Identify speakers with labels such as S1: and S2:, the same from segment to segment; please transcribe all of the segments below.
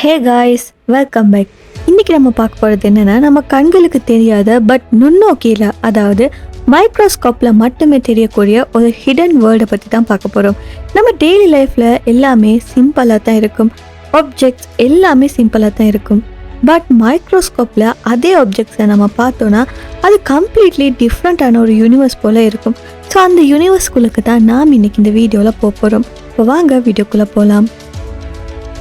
S1: Hey guys welcome back இன்றைக்கி நம்ம பார்க்க போகிறது என்னென்னா நம்ம கண்களுக்கு தெரியாத பட் நுண்ணோக்கியில் அதாவது மைக்ரோஸ்கோப்பில் மட்டுமே தெரியக்கூடிய ஒரு ஹிடன் வேர்ல்டை பற்றி தான் பார்க்க போகிறோம் நம்ம டெய்லி லைஃப்பில் எல்லாமே சிம்பிளாக தான் இருக்கும். ஆப்ஜெக்ட்ஸ் எல்லாமே சிம்பிளாக தான் இருக்கும். பட் மைக்ரோஸ்கோப்பில் அதே ஆப்ஜெக்ட்ஸை நம்ம பார்த்தோன்னா அது கம்ப்ளீட்லி டிஃப்ரெண்ட்டான ஒரு யூனிவர்ஸ் போல் இருக்கும். ஸோ அந்த யூனிவர்ஸ்குள்ளுக்கு தான் நாம் இன்னைக்கு இந்த வீடியோவில் போக போகிறோம் இப்போ வாங்க வீடியோக்குள்ளே போகலாம்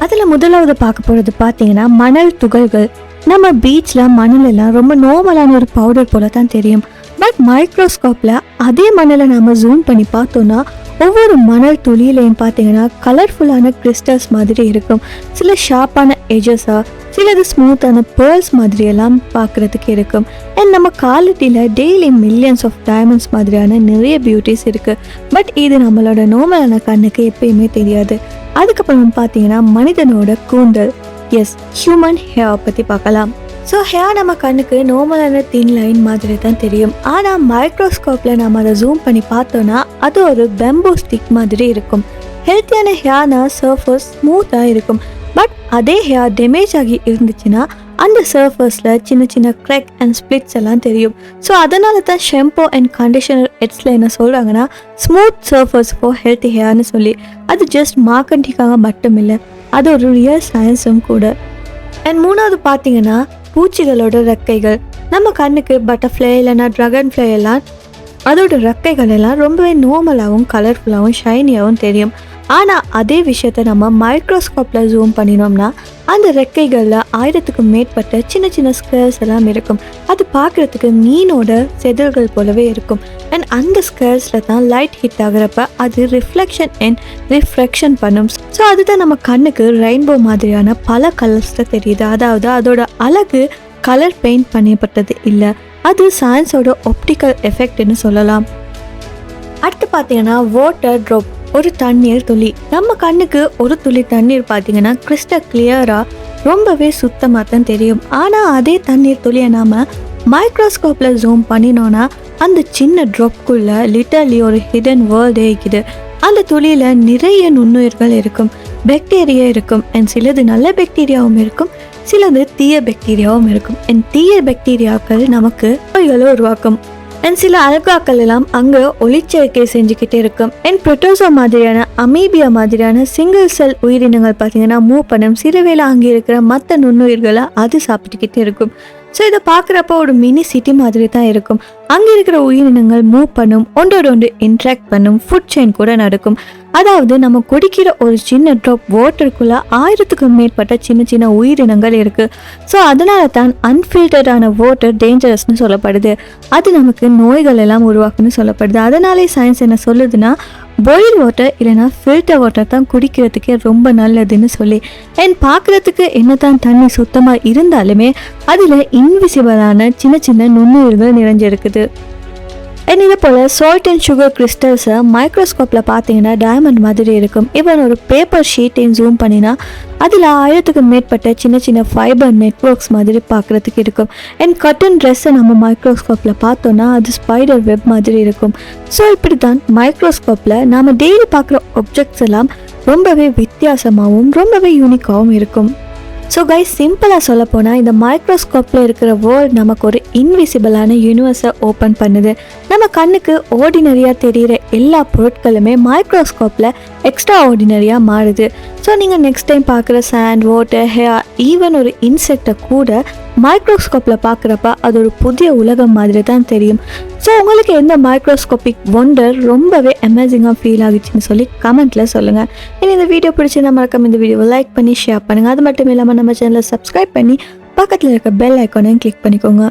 S1: அதில் முதலாவது பார்க்க போகிறது பார்த்தீங்கன்னா மணல் துகள்கள். நம்ம பீச்சில் மணலெல்லாம் ரொம்ப நார்மலான ஒரு பவுடர் போல தான் தெரியும் பட் மைக்ரோஸ்கோப்பில் அதே மணலை நம்ம ஜூம் பண்ணி பார்த்தோன்னா ஒவ்வொரு மணல் துளியிலையும் பார்த்தீங்கன்னா கலர்ஃபுல்லான கிறிஸ்டல்ஸ் மாதிரி இருக்கும். சில ஷார்ப்பான எஜஸாக சிலது ஸ்மூத்தான பேர்ல்ஸ் மாதிரி எல்லாம் பார்க்குறதுக்கு இருக்கும். அண்ட் நம்ம குவாலிட்டியில் டெய்லி மில்லியன்ஸ் ஆஃப் டைமண்ட்ஸ் மாதிரியான நிறைய பியூட்டிஸ் இருக்குது பட் இது நம்மளோட நோமலான கண்ணுக்கு எப்பயுமே தெரியாது. அதுக்கப்புறம் பார்த்தீங்கன்னா மனிதனோட கூந்தல். எஸ் ஹியூமன் ஹேவை பற்றி பார்க்கலாம். ஸோ ஹேர் நம்ம கண்ணுக்கு நார்மலான தின் லைன் மாதிரி தான் தெரியும். ஆனால் மைக்ரோஸ்கோப்பில் நம்ம அதை ஜூம் பண்ணி பார்த்தோன்னா அது ஒரு பெம்போ ஸ்டிக் மாதிரி இருக்கும். ஹெல்த்தியான ஹேர்னா சர்ஃபஸ் ஸ்மூத்தாக இருக்கும். பட் அதே ஹேர் டேமேஜ் ஆகி இருந்துச்சுன்னா அந்த சர்ஃபஸில் சின்ன சின்ன க்ரெக் அண்ட் ஸ்பிளிட்ஸ் எல்லாம் தெரியும். ஸோ அதனால தான் ஷெம்போ அண்ட் கண்டிஷனர் எட்ஸில் என்ன சொல்கிறாங்கன்னா ஸ்மூத் சர்ஃபஸ் ஃபார் ஹெல்த்தி ஹேர்னு சொல்லி. அது ஜஸ்ட் மார்க்கண்டிக்காக மட்டும் இல்லை அது ஒரு ரியல் சயின்ஸும் கூட. அண்ட் மூணாவது பார்த்தீங்கன்னா பூச்சிகளோட ரெக்கைகள். நம்ம கண்ணுக்கு பட்டர்ஃப்ளை இல்லைன்னா ட்ராகன் ஃப்ளை எல்லாம் அதோட ரெக்கைகள் எல்லாம் ரொம்பவே நார்மலாகவும் கலர்ஃபுல்லாகவும் ஷைனியாகவும் தெரியும். ஆனால் அதே விஷயத்த நம்ம மைக்ரோஸ்கோப்பில் ஜூம் பண்ணினோம்னா அந்த ரெக்கைகளில் ஆயிரத்துக்கும் மேற்பட்ட சின்ன சின்ன ஸ்கேர்ஸ் எல்லாம் இருக்கும். அது பார்க்குறதுக்கு மீனோட செதில்கள் போலவே இருக்கும். அண்ட் அந்த ஸ்கேர்ஸில் தான் லைட் ஹிட் ஆகிறப்ப அது ரிஃப்ளெக்ஷன் அண்ட் ரிஃப்ரெக்ஷன் பண்ணும். ஸோ அதுதான் நம்ம கண்ணுக்கு ரெயின்போ மாதிரியான பல கலர்ஸில் தெரியுது. அதாவது அதோட அழகு கலர் பெயிண்ட் பண்ணப்பட்டது இல்லை. அது சயின்ஸோட ஒப்டிக்கல் எஃபெக்ட்னு சொல்லலாம். அடுத்து பார்த்தீங்கன்னா வாட்டர் ட்ராப் ஒரு தண்ணீர் துளி. நம்ம கண்ணுக்கு ஒரு துளி தண்ணீர் பார்த்தீங்கன்னா கிறிஸ்டல் கிளியரா ரொம்பவே சுத்தமாக தான் தெரியும். ஆனால் அதே தண்ணீர் துளியை நாம் மைக்ரோஸ்கோப்பில் ஜூம் பண்ணினோன்னா அந்த சின்ன ட்ராப்குள்ள லிட்டர்லி ஒரு ஹிடன் வேர்ல்டே இருக்குது. அந்த துளியில் நிறைய நுண்ணுயிர்கள் இருக்கும் பாக்டீரியா இருக்கும் அண்ட் சிலது நல்ல பாக்டீரியாவும் இருக்கும் சிலது தீய பாக்டீரியாவும் இருக்கும். அண்ட் தீய பாக்டீரியாக்கள் நமக்கு நோய்களை உருவாக்கும். அண்ட் சில அல்காக்கள் எல்லாம் அங்கே ஒளிச்சேர்க்கை செஞ்சுக்கிட்டே இருக்கும். அண்ட் ப்ரொட்டோசோ மாதிரியான அமீபியா மாதிரியான சிங்கிள் செல் உயிரினங்கள் பார்த்தீங்கன்னா மூவ் பண்ணும் சிறுவேளை அங்கே இருக்கிற மற்ற நுண்ணுயிர்களை அது சாப்பிட்டுக்கிட்டே இருக்கும். ஸோ இதை பார்க்குறப்ப ஒரு மினி சிட்டி மாதிரி தான் இருக்கும். அங்கே இருக்கிற உயிரினங்கள் மூவ் பண்ணும் ஒன்றோட ஒன்று இன்ட்ராக்ட் பண்ணும் ஃபுட் செயின் கூட நடக்கும். அதாவது நம்ம குடிக்கிற ஒரு சின்ன ட்ராப் வாட்டருக்குள்ள ஆயிரத்துக்கும் மேற்பட்ட சின்ன சின்ன உயிரினங்கள் இருக்கு. ஸோ அதனால தான் அன்ஃபில்டர்டான வாட்டர் டேஞ்சரஸ்னு சொல்லப்படுது. அது நமக்கு நோய்கள் எல்லாம் உருவாக்குன்னு சொல்லப்படுது. அதனாலே சயின்ஸ் என்ன சொல்லுதுன்னா பாயில் வாட்டர் இல்லைன்னா ஃபில்டர் வாட்டர் தான் குடிக்கிறதுக்கே ரொம்ப நல்லதுன்னு சொல்லி. அண்ட் பார்க்குறதுக்கு என்னதான் தண்ணி சுத்தமாக இருந்தாலுமே அதில் இன்விசிபிளான சின்ன சின்ன நுண்ணுயிர்கள் நிறைஞ்சிருக்குது. அண்ட் இதே போல் சால்ட் அண்ட் சுகர் கிறிஸ்டல்ஸை மைக்ரோஸ்கோப்பில் பார்த்தீங்கன்னா டைமண்ட் மாதிரி இருக்கும். ஈவன் ஒரு பேப்பர் ஷீட்டையும் ஜூம் பண்ணினா அதில் ஆயிரத்துக்கு மேற்பட்ட சின்ன சின்ன ஃபைபர் நெட்ஒர்க்ஸ் மாதிரி பார்க்குறதுக்கு இருக்கும். அண்ட் கட்டன் ட்ரெஸ்ஸை நம்ம மைக்ரோஸ்கோப்பில் பார்த்தோன்னா அது ஸ்பைடர் வெப் மாதிரி இருக்கும். ஸோ இப்படி தான் மைக்ரோஸ்கோப்பில் நாம் டெய்லி பார்க்குற ஆப்ஜெக்ட்ஸ் எல்லாம் ரொம்பவே வித்தியாசமாகவும் ரொம்பவே யூனிக்காகவும் இருக்கும். ஸோ கைஸ் சிம்பிளாக சொல்ல போனால் இந்த மைக்ரோஸ்கோப்பில் இருக்கிற வேர்ல்ட் நமக்கு ஒரு இன்விசிபிளான யூனிவர்ஸை ஓப்பன் பண்ணுது. நம்ம கண்ணுக்கு ஆர்டினரியாக தெரிகிற எல்லா பொருட்களுமே மைக்ரோஸ்கோப்பில் எக்ஸ்ட்ரா ஆர்டினரியாக மாறுது. ஸோ நீங்கள் நெக்ஸ்ட் டைம் பார்க்குற சாண்ட் வாட்டர் ஹேர் ஈவன் ஒரு இன்செக்டை கூட மைக்ரோஸ்கோப்பில் பார்க்குறப்ப அது ஒரு புதிய உலகம் மாதிரி தான் தெரியும். ஸோ உங்களுக்கு எந்த மைக்ரோஸ்கோபிக் ஒண்டர் ரொம்பவே அமேசிங்காக ஃபீல் ஆகிச்சுன்னு சொல்லி கமெண்ட்டில் சொல்லுங்கள் இனி இந்த வீடியோ பிடிச்சிருந்தா மறக்காம இந்த வீடியோவை லைக் பண்ணி ஷேர் பண்ணுங்கள் அது மட்டும் இல்லாமல் நம்ம சேனலை சப்ஸ்கிரைப் பண்ணி பக்கத்தில் இருக்க பெல் ஐக்கானையும் கிளிக் பண்ணிக்கோங்க.